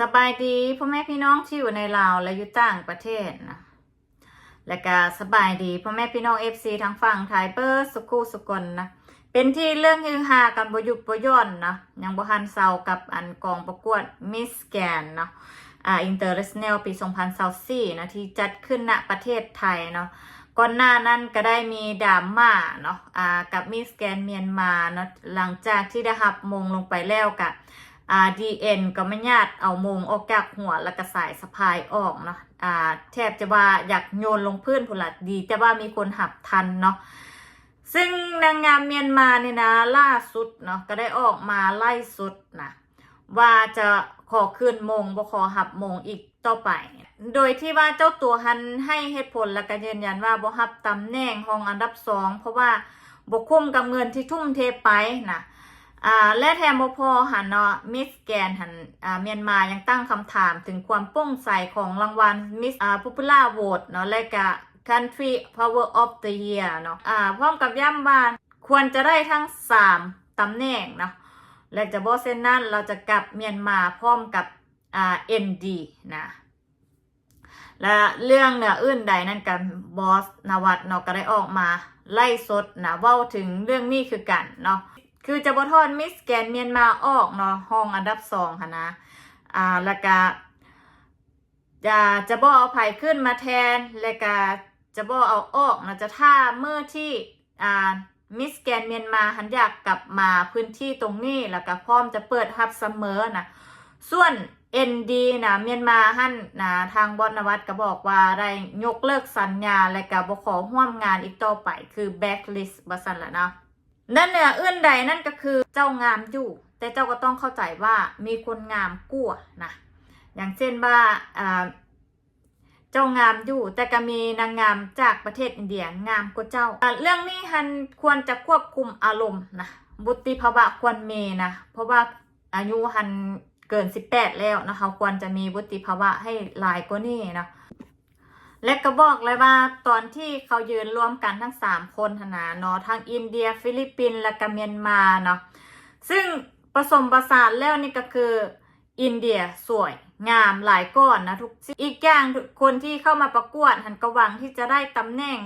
สบายดีพ่อแม่พี่น้องที่อยู่ในลาวและอยู่ต่างประเทศนะและก็สบายดีพ่อแม่พี่น้องเอฟซีทางฝั่งไทยเปิร์สุกูสุกลนะเป็นที่เรื่องฮือฮากันบยุดบย่อนนะยังบ่ทันเซากับอันกองประกวดมิสแกนเนาะอ่าอินเตอร์เนชั่นแนลปี 2024นะที่จัดขึ้นณประเทศไทยเนาะก่อนหน้านั้นก็ได้มีดราม่าเนาะอ่ากับมิสแกนเมียนมาเนาะหลังจากที่ได้หับมงลงไปแล้วกับ อ่าดีเอ็นก็ไม่ญาติเอามงออกจากหัวแล้วก็สายสะพายออกเนาะอ่าแทบจะว่าอยากโยนลงพื้นผุละดีแต่ว่ามีคนหับทันเนาะซึ่งนางงามเมียนมาเนี่ยนะล่าสุดเนาะก็ได้ออกมาไล่สุดนะว่าจะขอคืนมงบ่ขอหับมงอีกต่อไป โดยที่ว่าเจ้าตัวหันให้เหตุผลและก็ยืนยันว่าบ่หับตำแหน่งห้องอันดับสองเพราะว่าบ่คุ้มกับเงินที่ทุ่มเทไปนะ อ่าและแถมบพอหันเนาะมิสแกนหันอ่าเมียนมายังตั้งคำถามถึงความโปร่งใสของรางวัลมิสอ่า Popular Vote เนาะและก็ Country Power of the Year เนาะอ่าพร้อมกับย้ำว่าควรจะได้ทั้ง 3ตำแหน่งเนาะและจะบอกเส้นนั้นเราจะกลับเมียนมาพร้อมกับอ่า ND นะและเรื่องเหนืออื่นใดนั่นกันบอสนวัดเนาะก็ได้ออกมาไล่สดนะเว้าถึงเรื่องนี้คือกันเนาะ คือจะบทอนมิสแกนเมียนมาออกเนาะห้องอันดับสองค่ะนะ อ่าแล้วก็จะจะบ่เอาไผ่ขึ้นมาแทนและก็จะบ่เอาออกนะจะท่าเมื่อที่อ่ามิสแกนเมียนมาหันอยากกลับมาพื้นที่ตรงนี้แล้วก็พร้อมจะเปิดฮับเสมอนะส่วน ND นะเมียนมาหันนะทางบอนนวัตก็บอกว่าได้ยกเลิกสัญญาและก็บ่ขอร่วมงานอีกต่อไปคือ blacklist บัสันละเนาะ นั่นเหนืออื่นใดนั่นก็คือเจ้างามอยู่ แต่เจ้าก็ต้องเข้าใจว่ามีคนงามกั่วนะอย่างเช่นว่าเจ้างามอยู่ แต่ก็มีนางงามจากประเทศอินเดียงามกว่าเจ้า เรื่องนี้ฮันควรจะควบคุมอารมณ์นะบุตริภาวะควรเมนะเพราะว่าอายุฮันเกิน 18 แล้วนะคะควรจะมีบุตริภาวะให้หลายกว่านี้นะ และก็บอกเลยว่าตอนที่เขายืนรวมกันทั้ง3คนหนนะเนาะทั้งอินเดีย ฟิลิปปินส์และก็เมียนมาเนาะซึ่งผสมประสานแล้วนี่ก็คืออินเดียสวยงามหลายก้อนนะทุกสิอีกอย่างทุกคนที่เข้ามาประกวดหันกระวังที่จะได้ตำแหน่ง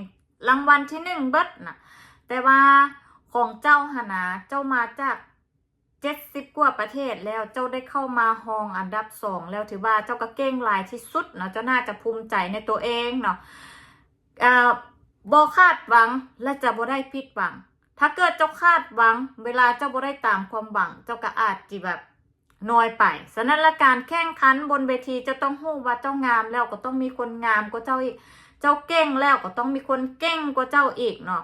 รางวัลที่หนึ่งเบิดนะแต่ว่าของเจ้าหนาเจ้ามาจาก เจ็ดสิบกว่าประเทศแล้วเจ้าได้เข้ามาฮองอันดับสองแล้วถือว่าเจ้าก็เก่งลายที่สุดเนาะเจ้าน่าจะภูมิใจในตัวเองเนาะอ่าบอคาดหวังและจะบ่ได้ผิดหวัง ถ้าเกิดเจ้าคาดหวัง เวลาเจ้าบ่ได้ตามความหวัง เจ้าก็อาจจะแบบน้อยไปฉะนั้นละการแข่งขันบนเวทีจะต้องหู้ว่าเจ้างามแล้วก็ต้องมีคนงามกว่าเจ้าอีก เจ้าเก่งแล้วก็ต้องมีคนเก่งกว่าเจ้าอีกเนาะ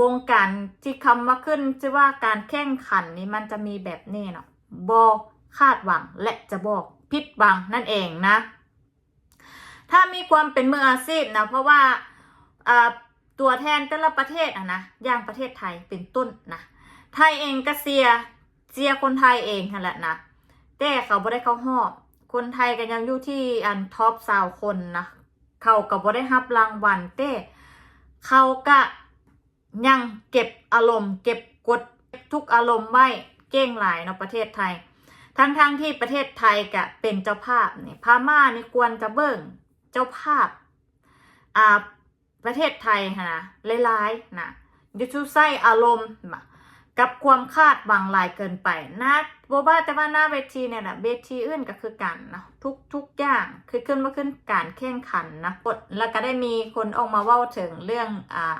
วงการที่คำว่าขึ้นชื่อว่าการแข่งขันนี้มันจะมีแบบนี้เนาะบอคาดหวังและจะบอกผิดหวังนั่นเองนะ ถ้ามีความเป็นมืออาชีพนะเพราะว่าตัวแทนแต่ละประเทศอะนะอย่างประเทศไทยเป็นต้นนะไทยเองก็เสียเสียคนไทยเองนั่นแหละนะแต่เขาบ่ได้เข้ารอบคนไทยก็ยังอยู่ที่อันท็อปสาวคนนะเขาก็บ่ได้รับรางวัลแต่เขาก็ ยังเก็บอารมณ์ เก็บกดทุกอารมณ์ไว้เก้งหลายเนาะประเทศไทย ทั้งๆทที่ประเทศไทยก็เป็นเจ้าภาพนี่พม่านี่ควรจะเบิ่งเจ้าภาพอ่าประเทศไทยหั้นะหลายๆนะยูทูใส่อารมณ์กับความคาดหวังหลายเกินไปนะบ่ว่าแต่ว่าหน้าเวทีเนี่ยนะเวทีอื่นก็คือกันนะทุกทุกอย่างคือขึ้นมาขึ้นการแข่งขันนะกดแล้วก็ได้มีคนออกมาเว้าถึงเรื่องอ่า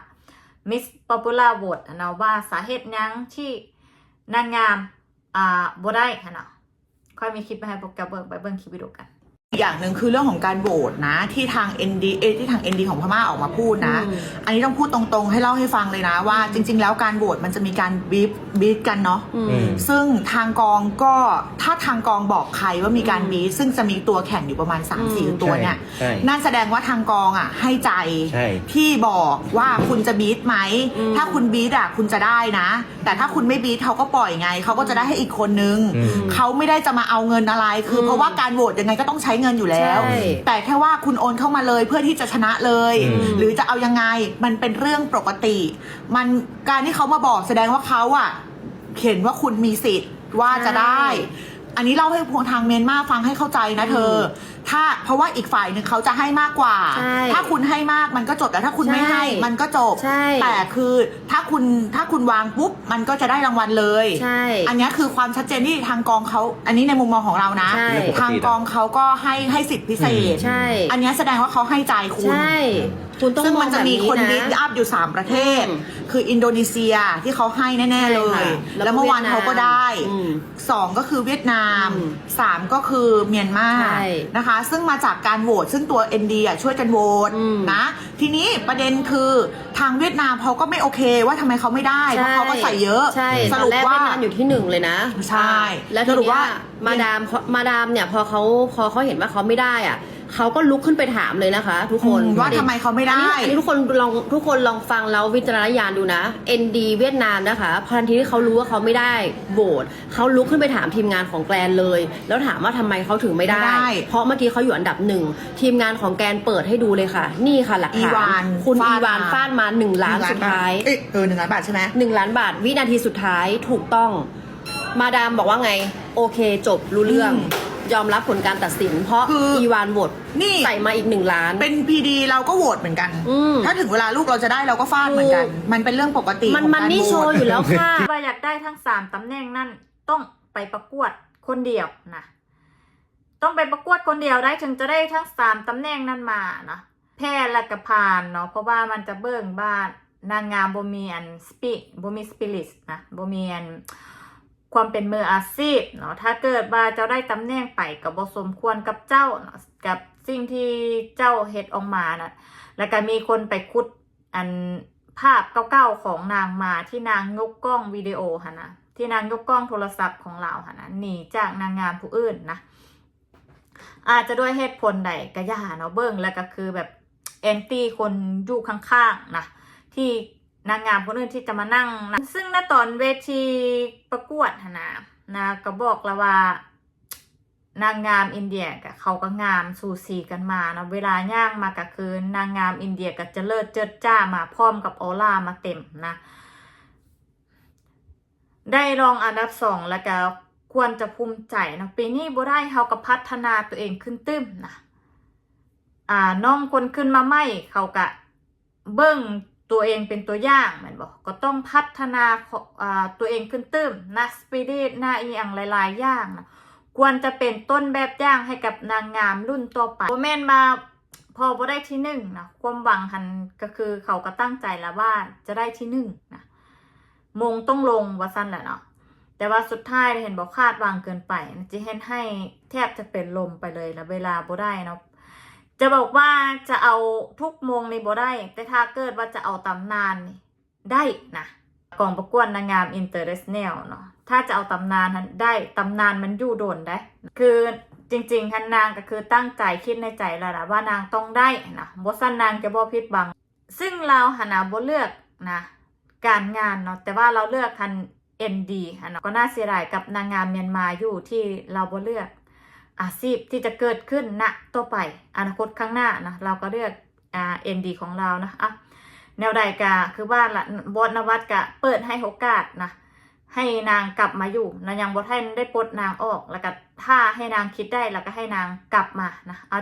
Miss Popular Vote อะนะว่าสาเหตุยังที่นางงาม อ่าบ่ได้ค่ะเนาะค่อยมีคลิปมาให้พวกแกเบิ่งไปเบิ่งคลิปวิดีโอกัน อีกอย่างหนึ่งคือเรื่องของการโหวตนะ ที่ทาง ND เอยที่ทาง ND ของพม่าออกมาพูดนะอืมอันนี้ต้องพูดตรงๆ ให้เล่าให้ฟังเลยนะว่า จริง ๆ แล้วการโหวตมันจะมีการบีบบีบกันเนาะอืมอืมซึ่งทางกองก็ถ้าทางกองบอกใครว่ามีการอืมบีบซึ่งจะมีตัวแข่งอยู่ประมาณอืม3-4 ตัวเนี่ยใช่นั่นแสดงว่าทางกองอะให้ใจใช่ ที่บอกว่าคุณจะบีทไหมอืมถ้าคุณบีทอะคุณจะได้นะ แต่ถ้าคุณไม่บีทเขาก็ปล่อยไงเขาก็จะได้ให้อีกคนนึงอืมเขาไม่ได้จะมาเอาเงินอะไรคืออมเพราะว่าการโหวตยังไงก็ต้องใช้เงินอยู่แล้ว ใช่แต่แค่ว่าคุณโอนเข้ามาเลยเพื่อที่จะชนะเลย อืม หรือจะเอายังไงมันเป็นเรื่องปกติ มันการที่เขามาบอกแสดงว่าเขาอะเห็นว่าคุณมีสิทธิ์ว่าจะได้ อันนี้เล่าให้พวงทางเมียนมาฟังให้เข้าใจนะเธอ ถ้าเพราะว่าอีกฝ่ายหนึ่งเขาจะให้มากกว่า ใช่ถ้าคุณให้มากมันก็จบแต่ถ้าคุณไม่ให้ ใช่มันก็จบ ใช่ แต่คือถ้าคุณถ้าคุณวางปุ๊บมันก็จะได้รางวัลเลย ใช่ อันเนี้ยคือความชัดเจนที่ทางกองเขา อันนี้ในมุมมองของเรานะ ใช่ ทางกองเขาก็ให้ให้สิทธิพิเศษ ใช่ อันเนี้ยแสดงว่าเขาให้ใจคุณ ใช่ คุณต้องซึ่งมองมันจะแบบมีนี้คนนะบิ๊กอัพอยู่ 3 ประเทศ อืมคืออินโดนีเซียที่เขาให้แน่ๆเลยใช่ค่ะแล้วเมื่อวานเขาก็ได้อืมสองก็คือเวียดนามอืมสามก็คือเมียนมาใช่นะคะ ซึ่งมาจากการโหวตซึ่งตัว ND อะช่วยกันโหวตอืมนะทีนี้ประเด็นคือทางเวียดนามเขาก็ไม่โอเคว่าทำไมเขาไม่ได้เพราะเขาก็ใส่เยอะใช่สตอนรุปแรกว่าเวียดนามอยู่ที่หนึ่งเลยนะใช่แล้วสทีรุปเนี้ว่ายมาดามมาดามเนี่ยพอเขาพอเขาเห็นว่าเขาไม่ได้อะ เขาก็ลุกขึ้นไปถามเลยนะคะ ทุกคนอืมว่าทำไมเขาไม่ได้ อันนี้อันนี้ทุกคนลองทุกคนลองฟังแล้ววิจารณญาณดูนะ ND เวียดนามนะคะพอทันทีที่เขารู้ว่าเขาไม่ได้โหวตเขาลุกขึ้นไปถามทีมงานของแกรนเลย แล้วถามว่าทำไมเขาถึงไม่ได้ ไม่ได้เพราะเมื่อกี้เขาอยู่อันดับหนึ่งทีมงานของแกรนเปิดให้ดูเลยค่ะ นี่ค่ะหลักอีฐานวานคุณฟาอีดวานมา ฟาดมาหนึ่งล้านหงสุดท้ายบทเอ้เออหนึ่งล้านบาทใช่ไหม หนึ่งล้านบาทวินาทีสุดท้ายถูกต้อง มาดามบอกว่าไง โอเคจบรู้เรื่อง อืม ยอมรับผลการตัดสิน เพราะคืออี อีวานโหวตนี่ใส่มาอีกหนึ่งล้าน เป็นพีดีเราก็โหวตเหมือนกัน อืม ถ้าถึงเวลาลูกเราจะได้เราก็ฟาดเหมือนกันถูกมันเป็นเรื่องปกติมันของมันการนี่โหโชวว์ต อยู่แล้วค่ะ ว่าอยากได้ทั้งสามตำแหน่งนั่นต้องไปประกวดคนเดียวนะต้องไปประกวดคนเดียวได้ถึงจะได้ทั้งสามตำแหน่งนั้นมานะแพ้และกระพานเนาะเพราะว่ามันจะเบิ่งบ้านนางงามบ่มีอันสปิบ่มีสปิริตนะบ่มีอัน ความเป็นมืออาชีพเนาะถ้าเกิดว่าเจ้าได้ตำแหน่งไปก็บ่สมควรกับเจ้าเนาะกับสิ่งที่เจ้าเฮ็ดออกมานะแล้วก็มีคนไปคุดอันภาพเก่าๆของนางมาที่นางยกกล้องวิดีโอหะนะที่นางยกกล้องโทรศัพท์ของเราหะนะหนีจากนางงามผู้อื่นนะอาจจะด้วยเหตุผลใดก็อย่าเนาะเบิ้งแล้วก็คือแบบแอนตี้คนอยู่ข้างๆนะที่ นางงามคนอื่นที่จะมานั่งนะซึ่งณตอนเวทีประกวดหนะนะก็บอกแล้วว่านางงามอินเดียกับเขาก็งามสูสีกันมาเนาะเวลาย่างมาก็คือนางงามอินเดียก็จะเลิศเจิดจ้ามาพร้อมกับออร่ามาเต็มนะ ได้รองอันดับสองแล้วก็ควรจะภูมิใจนะปีนี้บ่ได้เขาก็พัฒนาตัวเองขึ้นตึ้มนะอ่าน้องคนขึ้นมาใหม่เขาก็เบิ้ง ตัวเองเป็นตัวอย่างแมันบอกก็ต้องพัฒนาตัวเองขึ้นตึ้มนะสปีดหน้าอีอย่างหลายๆอย่างนะควรจะเป็นต้นแบบอย่างให้กับนางงามรุ่นต่อไปโมเมนมาพอบ่ได้ที่หนึ่งนะความหวังหันก็คือเขาก็ตั้งใจแล้วว่าจะได้ที่หนึ่งนะมงต้องลงว่าสั้นแหละเนาะแต่ว่าสุดท้ายเห็นบอกคาดหวังเกินไปจะเห็นให้แทบจะเป็นลมไปเลยแล้วเวลาบ่ได้เนาะ จะบอกว่าจะเอาทุกมงในบ่ได้ แต่ถ้าเกิดว่าจะเอาตำนานนี่ได้นะกองประกวดนางงามอินเตอร์เนชั่นแนลเนาะถ้าจะเอาตำนานนั้นได้ตำนานมันอยู่โดนได้ คือจริงๆคันนางก็คือตั้งใจคิดในใจแล้วนะว่านางต้องได้นะบสันนางจะบ่ผิดบัง ซึ่งเราหนนาบ่เลือกนะการงานเนาะแต่ว่าเราเลือกคัน ND ฮะเนาะก็น่าเสียดายกับนางงามเมียนมาอยู่ที่เราบ่เลือก อาชีพที่จะเกิดขึ้นณต่อไปอนาคตข้างหน้านะเราก็เลือกอ่า ND ของเรานะอะแนวใดกะคือว่าละบอสนวัดกะเปิดให้โอกาสนะให้นางกลับมาอยู่นะยังบอสให้ได้ปลดนางออกแล้วก็ถ้าให้นางคิดได้แล้วก็ให้นางกลับมานะเอา